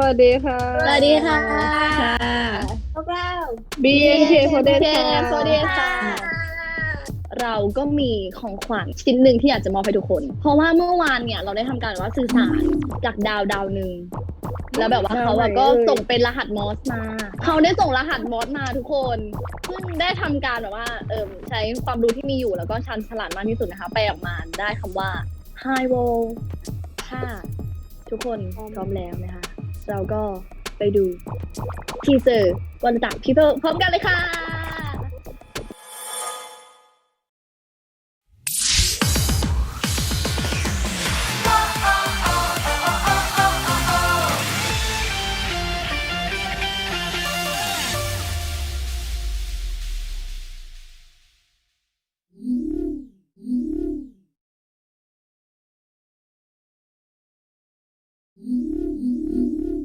วัสดีค่ะ สวัสดีค่ะค่ะพวกเรา BNK โฟเดนค่ะสวัสดีค่ะเราก็มีของขวัญชิ้นหนึ่งที่อยากจะมอบให้ทุกคน เพราะว่าเมื่อวานเนี่ยเราได้ทำการว่าสื่อสารจากดาวดาวหนึ่งแล้วแบบว่าเขาอะก็ส่งเป็นรหัสมอสมา เขาได้ส่งรหัสมอสมาทุกคน ซึ่งได้ทำการแบบว่าเออใช้ความรู้ที่มีอยู่แล้วก็ชันฉลาดมากที่สุดนะคะไปออกมาได้คำว่า Hi w o r l d ถ้าทุกคนพร้อมแล้วนะคะ เราก็ไปดูทีเซอร์วันจากพี่เพิ่พร้อมกันเลยค่ะ Mm-hmm.